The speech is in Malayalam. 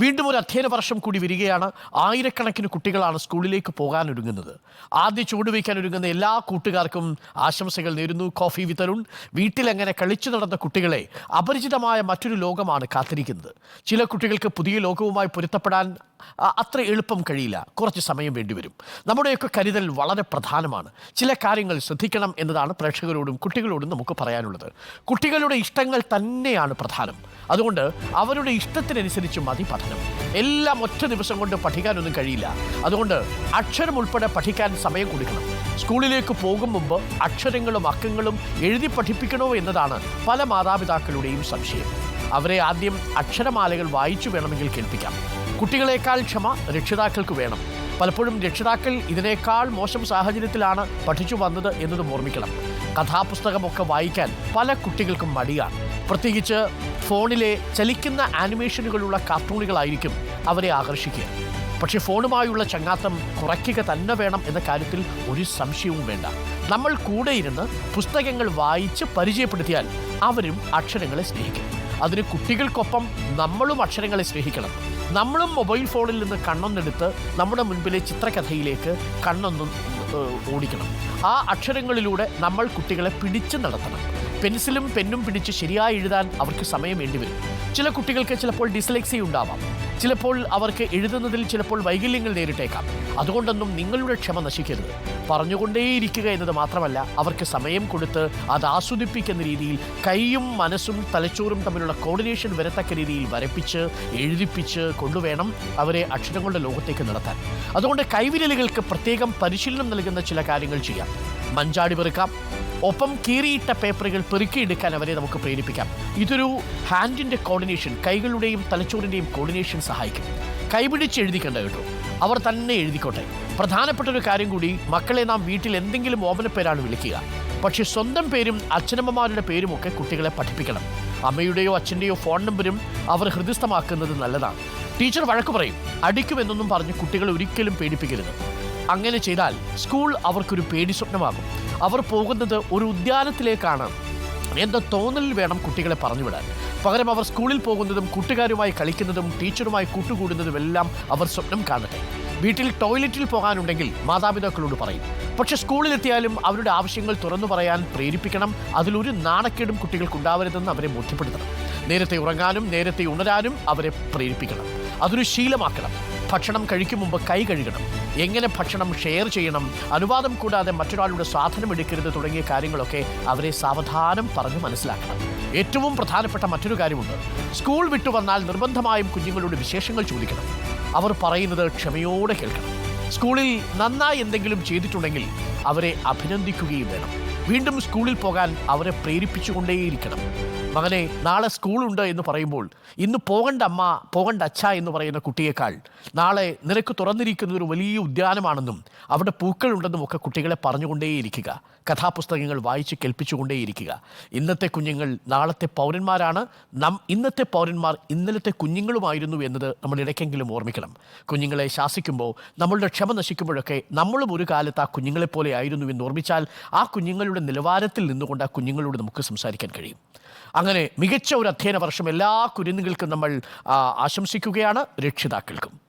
വീണ്ടും ഒരു അധ്യയന വർഷം കൂടി വരികയാണ്. ആയിരക്കണക്കിന് കുട്ടികളാണ് സ്കൂളിലേക്ക് പോകാൻ ഒരുങ്ങുന്നത്. ആദ്യ ചൂടുവയ്ക്കാൻ ഒരുങ്ങുന്ന എല്ലാ കൂട്ടുകാർക്കും ആശംസകൾ നേരുന്നു. കോഫി വിതരുൺ വീട്ടിലെങ്ങനെ കളിച്ചു നടന്ന കുട്ടികളെ അപരിചിതമായ മറ്റൊരു ലോകമാണ് കാത്തിരിക്കുന്നത്. ചില കുട്ടികൾക്ക് പുതിയ ലോകവുമായി പൊരുത്തപ്പെടാൻ അത്ര എളുപ്പം കഴിയില്ല. കുറച്ച് സമയം വേണ്ടിവരും. നമ്മുടെയൊക്കെ കരുതൽ വളരെ പ്രധാനമാണ്. ചില കാര്യങ്ങൾ ശ്രദ്ധിക്കണം എന്നതാണ് പ്രേക്ഷകരോടും കുട്ടികളോടും നമുക്ക് പറയാനുള്ളത്. കുട്ടികളുടെ ഇഷ്ടങ്ങൾ തന്നെയാണ് പ്രധാനം. അതുകൊണ്ട് അവരുടെ ഇഷ്ടത്തിനനുസരിച്ച് മതി പഠനം എല്ലാം ഒറ്റ ദിവസം കൊണ്ട് പഠിക്കാനൊന്നും കഴിയില്ല. അതുകൊണ്ട് അക്ഷരം ഉൾപ്പെടെ പഠിക്കാൻ സമയം കൊടുക്കണം. സ്കൂളിലേക്ക് പോകും മുമ്പ് അക്ഷരങ്ങളും അക്കങ്ങളും എഴുതി പഠിപ്പിക്കണോ എന്നതാണ് പല മാതാപിതാക്കളുടെയും സംശയം. അവരെ ആദ്യം അക്ഷരമാലകൾ വായിച്ചു വേണമെങ്കിൽ കേൾപ്പിക്കാം. കുട്ടികളെക്കാൾ ക്ഷമ രക്ഷിതാക്കൾക്ക് വേണം. പലപ്പോഴും രക്ഷിതാക്കൾ ഇതിനേക്കാൾ മോശം സാഹചര്യത്തിലാണ് പഠിച്ചു വന്നത് എന്നതും ഓർമ്മിക്കണം. കഥാപുസ്തകമൊക്കെ വായിക്കാൻ പല കുട്ടികൾക്കും മടിയാണ്. പ്രത്യേകിച്ച് ഫോണിലെ ചലിക്കുന്ന ആനിമേഷനുകളുള്ള കാർട്ടൂണുകളായിരിക്കും അവരെ ആകർഷിക്കുക. പക്ഷേ ഫോണുമായുള്ള ചങ്ങാത്തം കുറയ്ക്കുക തന്നെ വേണം എന്ന കാര്യത്തിൽ ഒരു സംശയവും വേണ്ട. നമ്മൾ കൂടെ ഇരുന്ന് പുസ്തകങ്ങൾ വായിച്ച് പരിചയപ്പെടുത്തിയാൽ അവരും അക്ഷരങ്ങളെ സ്നേഹിക്കും. അതിന് കുട്ടികൾക്കൊപ്പം നമ്മളും അക്ഷരങ്ങളെ സ്നേഹിക്കണം. നമ്മളും മൊബൈൽ ഫോണിൽ നിന്ന് കണ്ണൊന്നെടുത്ത് നമ്മുടെ മുൻപിലെ ചിത്രകഥയിലേക്ക് കണ്ണൊന്നും ഓടിക്കണം. ആ അക്ഷരങ്ങളിലൂടെ നമ്മൾ കുട്ടികളെ പിടിച്ചു നടത്തണം. പെൻസിലും പെന്നും പിടിച്ച് ശരിയായി എഴുതാൻ അവർക്ക് സമയം വേണ്ടിവരും ചില കുട്ടികൾക്ക് ചിലപ്പോൾ ഡിസ്ലെക്സി ഉണ്ടാവാം. ചിലപ്പോൾ അവർക്ക് എഴുതുന്നതിൽ ചിലപ്പോൾ വൈകല്യങ്ങൾ നേരിട്ടേക്കാം. അതുകൊണ്ടൊന്നും നിങ്ങളുടെ ക്ഷമ നശിക്കരുത്. പറഞ്ഞുകൊണ്ടേയിരിക്കുക എന്നത് മാത്രമല്ല അവർക്ക് സമയം കൊടുത്ത് അത് ആസ്വദിപ്പിക്കുന്ന രീതിയിൽ കൈയും മനസ്സും തലച്ചോറും തമ്മിലുള്ള കോർഡിനേഷൻ വരത്തക്ക രീതിയിൽ വരപ്പിച്ച് എഴുതിപ്പിച്ച് കൊണ്ടുവേണം അവരെ അക്ഷരങ്ങളുടെ ലോകത്തേക്ക് നടത്താൻ. അതുകൊണ്ട് കൈവിരലുകൾക്ക് പ്രത്യേകം പരിശീലനം നൽകുന്ന ചില കാര്യങ്ങൾ ചെയ്യാം. മഞ്ചാടി പെറുക്കാം. ഒപ്പം കീറിയിട്ട പേപ്പറുകൾ പെറുക്കിയെടുക്കാൻ അവരെ നമുക്ക് പ്രേരിപ്പിക്കാം. ഇതൊരു ഹാൻഡിന്റെ കോർഡിനേഷൻ കൈകളുടെയും തലച്ചോറിന്റെയും കോർഡിനേഷൻ സഹായിക്കും. കൈപിടിച്ച് എഴുതിക്കണ്ട കേട്ടോ. അവർ തന്നെ എഴുതിക്കോട്ടെ. പ്രധാനപ്പെട്ട ഒരു കാര്യം കൂടി മക്കളെ നാം വീട്ടിൽ എന്തെങ്കിലും ഓമനപ്പേരാണ് വിളിക്കുക. പക്ഷേ സ്വന്തം പേരും അച്ഛനമ്മമാരുടെ പേരുമൊക്കെ കുട്ടികളെ പഠിപ്പിക്കണം. അമ്മയുടെയോ അച്ഛന്റെയോ ഫോൺ നമ്പരും അവർ ഹൃദയസ്ഥമാക്കുന്നത് നല്ലതാണ്. ടീച്ചർ വഴക്ക് പറയും അടിക്കുമെന്നൊന്നും പറഞ്ഞ് കുട്ടികളെ ഒരിക്കലും പേടിപ്പിക്കരുത്. അങ്ങനെ ചെയ്താൽ സ്കൂൾ അവർക്കൊരു പേടി സ്വപ്നമാകും. അവർ പോകുന്നത് ഒരു ഉദ്യാനത്തിലേക്കാണ്. എന്ന തോന്നലിൽ വേണം കുട്ടികളെ പറഞ്ഞുവിടാൻ. പകരം അവർ സ്കൂളിൽ പോകുന്നതും കൂട്ടുകാരുമായി കളിക്കുന്നതും ടീച്ചറുമായി കൂട്ടുകൂടുന്നതും എല്ലാം അവർ സ്വപ്നം കാണട്ടെ. വീട്ടിൽ ടോയ്ലറ്റിൽ പോകാനുണ്ടെങ്കിൽ മാതാപിതാക്കളോട് പറയും. പക്ഷെ സ്കൂളിലെത്തിയാലും അവരുടെ ആവശ്യങ്ങൾ തുറന്നു പറയാൻ പ്രേരിപ്പിക്കണം. അതിലൊരു നാണക്കേടും കുട്ടികൾക്കുണ്ടാവരുതെന്ന് അവരെ ബോധ്യപ്പെടുത്തണം. നേരത്തെ ഉറങ്ങാനും നേരത്തെ ഉണരാനും അവരെ പ്രേരിപ്പിക്കണം. അതൊരു ശീലമാക്കണം. ഭക്ഷണം കഴിക്കും മുമ്പ് കൈ കഴുകണം. എങ്ങനെ ഭക്ഷണം ഷെയർ ചെയ്യണം അനുവാദം കൂടാതെ മറ്റൊരാളുടെ സാധനം എടുക്കരുത് തുടങ്ങിയ കാര്യങ്ങളൊക്കെ അവരെ സാവധാനം പറഞ്ഞ് മനസ്സിലാക്കണം. ഏറ്റവും പ്രധാനപ്പെട്ട മറ്റൊരു കാര്യമുണ്ട്. സ്കൂൾ വിട്ടു വന്നാൽ നിർബന്ധമായും കുഞ്ഞുങ്ങളോട് വിശേഷങ്ങൾ ചോദിക്കണം. അവർ പറയുന്നത് ക്ഷമയോടെ കേൾക്കണം. സ്കൂളിൽ നന്നായി എന്തെങ്കിലും ചെയ്തിട്ടുണ്ടെങ്കിൽ അവരെ അഭിനന്ദിക്കുകയും വേണം. വീണ്ടും സ്കൂളിൽ പോകാൻ അവരെ പ്രേരിപ്പിച്ചുകൊണ്ടേയിരിക്കണം. മകനെ നാളെ സ്കൂളുണ്ട് എന്ന് പറയുമ്പോൾ ഇന്ന് പോകണ്ട അമ്മ പോകണ്ട അച്ഛ എന്ന് പറയുന്ന കുട്ടിയേക്കാൾ നാളെ നിനക്ക് തുറന്നിരിക്കുന്ന ഒരു വലിയ ഉദ്യാനമാണെന്നും അവിടെ പൂക്കളുണ്ടെന്നും ഒക്കെ കുട്ടികളെ പറഞ്ഞുകൊണ്ടേയിരിക്കുക. കഥാപുസ്തകങ്ങൾ വായിച്ച് കേൾപ്പിച്ചുകൊണ്ടേയിരിക്കുക. ഇന്നത്തെ കുഞ്ഞുങ്ങൾ നാളത്തെ പൗരന്മാരാണ്. നം ഇന്നത്തെ പൗരന്മാർ ഇന്നലത്തെ കുഞ്ഞുങ്ങളുമായിരുന്നു എന്നത് നമ്മൾ ഇടയ്ക്കെങ്കിലും ഓർമ്മിക്കണം. കുഞ്ഞുങ്ങളെ ശാസിക്കുമ്പോൾ നമ്മളുടെ ക്ഷമ നശിക്കുമ്പോഴൊക്കെ നമ്മളും ഒരു കാലത്ത് ആ കുഞ്ഞുങ്ങളെപ്പോലെ ആയിരുന്നു എന്ന് ഓർമ്മിച്ചാൽ ആ കുഞ്ഞുങ്ങളുടെ നിലവാരത്തിൽ നിന്നുകൊണ്ട് ആ കുഞ്ഞുങ്ങളോട് നമുക്ക് സംസാരിക്കാൻ കഴിയും. അങ്ങനെ മികച്ച ഒരു അധ്യയന വർഷം എല്ലാ കുരുന്നുകൾക്കും നമ്മൾ ആശംസിക്കുകയാണ്. രക്ഷിതാക്കൾക്കും.